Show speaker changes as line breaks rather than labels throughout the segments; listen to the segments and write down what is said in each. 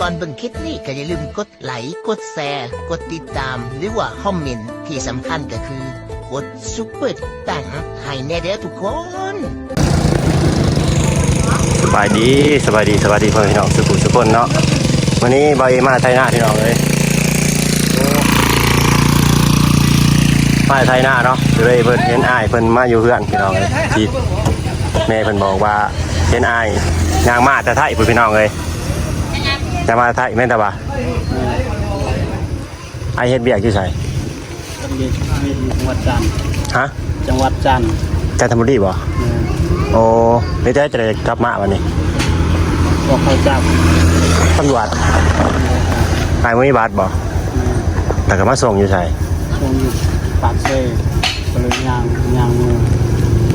ก่อนเบิ่งคลิปนี้ก็อย่าลืมกดไลค์กดแชร์กดติดตาม หรือว่าคอมเมนต์ที่สำคัญก็คือกดซุปเปอร์ตังให้แน่เด้อทุกคน
สบายดีสบายดีสบายดีพ่อพี่น้องสุขุสุขคนเนาะวันนี้บอยมาไทยหน้าพี่น้องเลยมาไทยหน้าเนาะเลยเพิ่นเห็นอายเพิ่นมาอยู่เพื่อนพี่น้องเลยที่แม่เพิ่นบอกว่าเห็นอายยางมาแต่ไทยพุ่นพี่น้องเลย ยางมาแต่ไทยแม่นแต่ว่าไอายเฮ็ดเบียกอยู่ไส
ต้องมีมีอยู่จังหวัดจันทร์
ฮะ
จังหวัดจันทร์
จันทบุรีบ่โอ้เดี๋ยวจะจะได้กลับมาวันนี้
บอกเขาจับ
ตำรวจไอ้ายมื้อนี้บาทบ่แต่ก็มาส่งอยู่ไส
ช่วงอยู่ปากเซ่ก็เลยยางยางมือ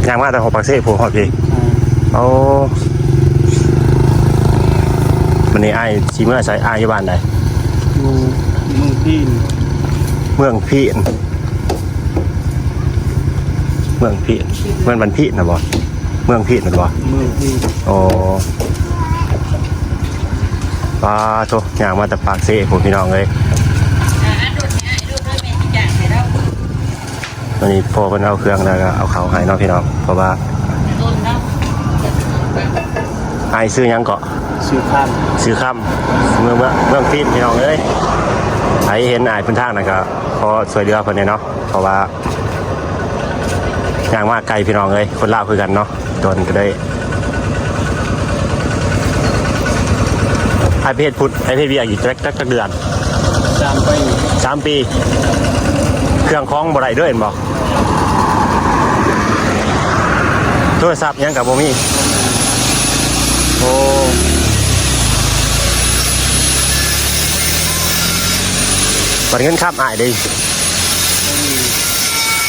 ยา
งมาแต่หกปากเซ่ผมหอดพี่
เอ่อ
เอาวั นนี้ไอ้ายชีเมื่อใส่ไอ้ายอยู่บ้านไหน
อยู่เมืองพีน
เมืองพีนเมืองพีนเมืองบันพีนนะบอเมืองพีนนะบอ
เมืองพีน
โอ้ปลาโตยางมาแต่ปากเซ่ผมพี่น้องเลยวันนี้พอเพิ่นเอาเครื่องแล้วก็เอาเขาให้เน้องพี่น้องเพราะว่าไอ้ายซื้อหยังเกาะ
ชื่อข้าม
ซื้อค่ำเมืองเมืองเมืองพีนพี่น้องเอ้ยไอเห็นอายพื้นทางนะก็พอสวยเรือเพิ่นเนี่ยเนาะเพราะว่าอย่างมากไกลพี่น้องเอ้ยคนลาวคือกันเนาะโดนก็ได้ไอเพศพุทธไอเพศเบียร์อีกจักจักจักเดือน
จามไป
สามปี เครื่องคล้องบ่ได้เด้วยเห็นบ่โทรศัพท์ยังกับบ่มีโอ้ บัดเงินครับอายเดิ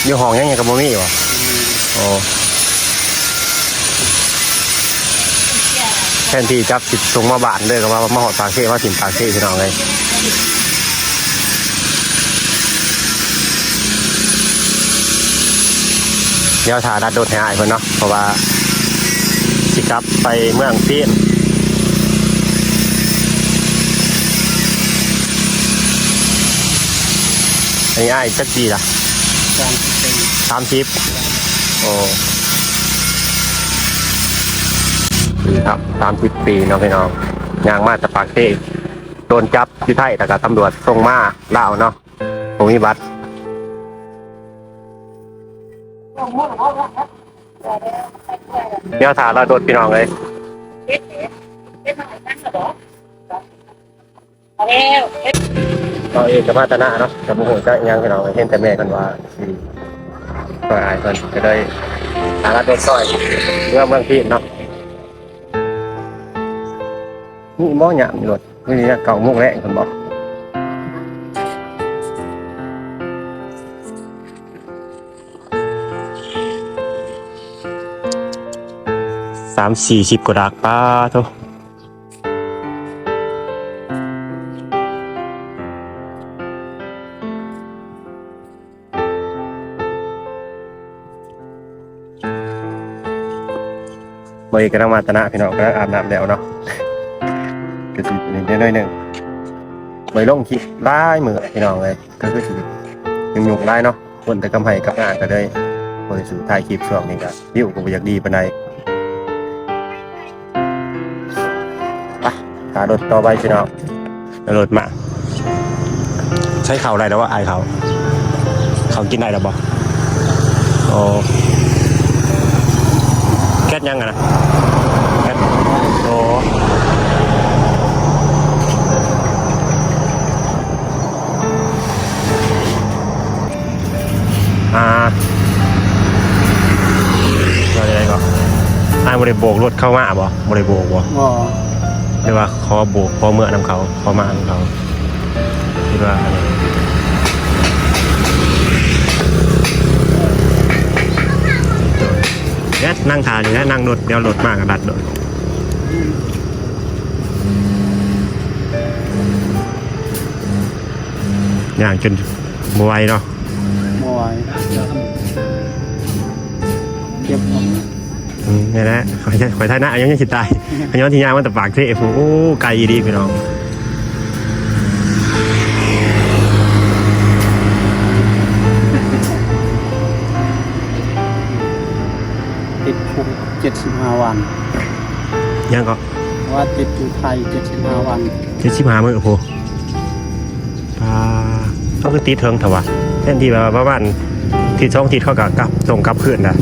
อยู่ห้องยังไงกับบ่มีวะโอ้แทนที่จับจิตส่งมาบานเลยก็ว่ามาหอดปากเซ่มาถิ่มปากเซ่พี่น้องเลยเดี๋ยวถ่าดัดโดดให้อายเพิ่นเนาะเพราะว่าสิกลับไปเมืองพีน อันนี้อายจักปีละ
จามไป
สามสิบโอ้ครับสามสิบปีเนาะพี่น้องยางมาจากปากเทโดนจับอยู่ไทยแต่กับตำรวจส่งมาเล่าวเนาะผมมีบัตรเดี๋ยวถาเราโดนพี่น้องเลยเเราเองจะมาตนาเนาะจะโมโหจะยังพี่น้องเห็นแต่แม่กันว่าสิซอยอายเพิ่นก็ได้หาลัดรถซอยเมื่อเมืองพีนเนาะนี่มอหยามอยู่รถนี่เก่ามุกแรงคนบอกสามสี่สิบกว่าดักป้าโท บริกำลังมาตนะพี่น้องกำลังอาบน้ำแล้วเนาะก็สินิดหน่อยหนึ่งบริลงคลิปไล่มือพี่น้องเลยก็คือสิยุ่งยุ่งไล่เนาะคนแต่กำไห้กับงานก็เลยบริสุทธิ์ถ่ายคลิปช่วงนี้ก็วิวก็บ่อยากดีปานใดไปหารถต่อไปพี่น้องแล้วรถมาใช้เข่าได้แล้วว่าอายเขาเขากินได้แล้วบ่โอ้แก๊สยังอะนะ โบกรถเข้ามาบ่บริโบกบ่
บ่
หรือว่าขอโบกขอเมื่อนำเขาขอมานำเขาคิดว่าอะไรแก๊สนั่งทานอยู่นะนั่งรถเดี๋ยวรถมากระดัดโดดอย่างจนบไหวเนาะ
บ่ไหวเก็บของ
อืม นี่แหละขอยขอยท้ายหน้อันยังสิตายอันยังที่ยามันแต่ปากเท่ฟูโอ้ไกลดีพี่น้องติ
ดคุกเจ็ดสิบห้าวัน
ยังก็
ว่าติดอยู่ไทยเจ็ดสิบห้าวัน
เจ็ดสิบห้ามื้อโอ้โหปลาเขาก็ติดเทิงถวะแทนที่แบบประมาณที่ช่องทิดเขากับกลับส่งกลับเขื่อ
นนะ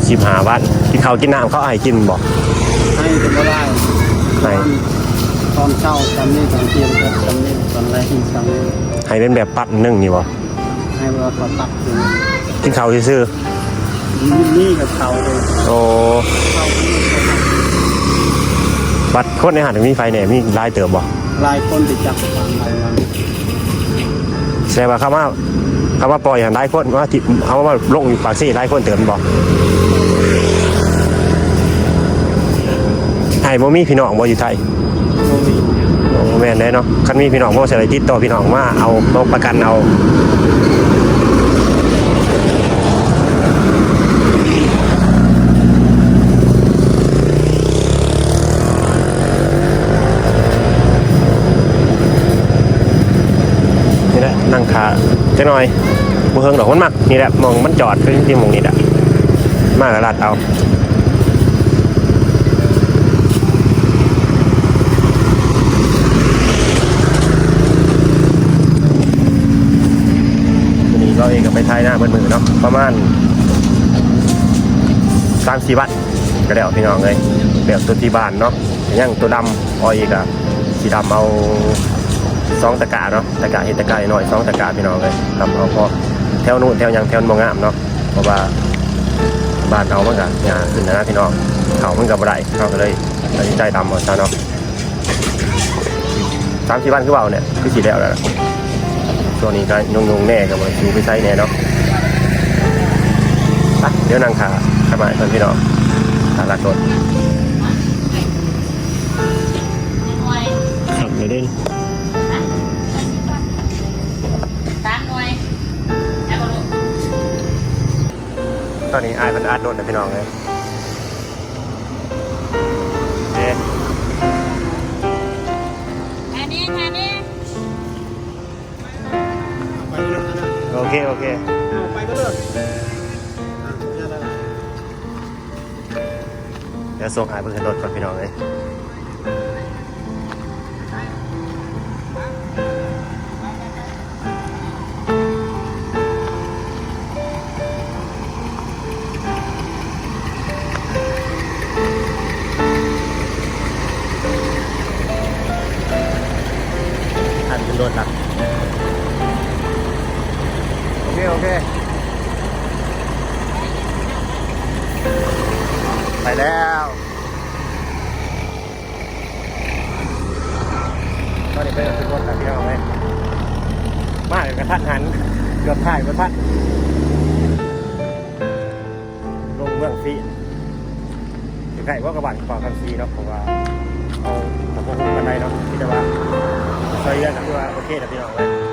ดสิบห้าวันกินข้าวกินน้ำเขาให้กินบอก
ให้ก็ไม่ได้
ให้
ตอนเช้าตอนนี้ตอนเที่ยงก็ตอนนี้ตอนแรกอีกตอนนี้
ให้เป็นแบบปัดนึ่งนี่บ่
ให้เวลาเขาตักอยู่
กินข้าวซื่อ
นี่นี่กับเขาเลย
ๆโอ้
เขาก็ไม่เขาตัก
บัดคนในหาดมีไฟเนี่ยมีลายเติมบ่
หลายคนไปจับฟังหลายวัน
แสดงว่าคำว่า คำว่าปล่อยอย่างไร้คนว่าที่เอาว่าลงอยู่ปากซี่ไร้คนเติมบ่ให้บ่มีพี่น้องบ่อยู่ไทยแม่นเลยเนาะคันมีพี่น้องบ่สิได้ติดต่อพี่น้องมาเอาเอาประกันเอานี่แหละนั่งขา จะหน่อยบ่เฮิงดอกมันมักนี่แหละมองมันจอดคือที่มองนี่แหละมากระลัดเอาวันนี้เราเองกับไปทายหน้าเบิ้มือเนาะประมาณสามสี่บาทก็ได้เอาพี่น้องเลยแบบตัวที่บ้านเนาะอย่างตัวดำอ้อยอีกอะสีดำเอา สองตะกร้าเนาะตะกร้าเห็ดตะกร้าหน่อยสองตะกร้าพี่น้องเลยดำเอาพราะแถวนู้นแถวยังแถวมองงามเนาะเพราะว่าบ้านเอามันก็งาขึ้นนะพี่น้องเขามันกับไรเขาก็เลยตัดสินใจดำเอาซะเนาะสามสี่วันคือเบาเนี่ยคือสีแล้วแหละช่วงนี้ก็ยงยงๆแน่กับบริษัทไปใช้แน่เนาะเดี๋ยวนางขาขมาตอนพี่น้องขาลาดรถขับไปเล่น ตอนนี้อายมันอาดรถนะพี่น้องเลยเอ๊ะ
แค่นี้แค่นี้
โอเค โอเค
ไปก็เลิก
เดี๋ยวส่งอายเพิ่งขึ้นรถก่อนพี่น้องเลย รถละโอเค โอเค ไปแล้วตอนนี้ไปขึ้นรถแล้วพี่น้องเลยมากกระทัดหันเกือบถ่ายกระทัดลงเมืองฟีใกล้ว่ากระบะขวาคันฟรีเนาะเพราะว่าเอาตะโพกกันได้เนาะที่แต่ว่า ซอยเรือนก็คือว่าโอเคแต่พี่น้องเลย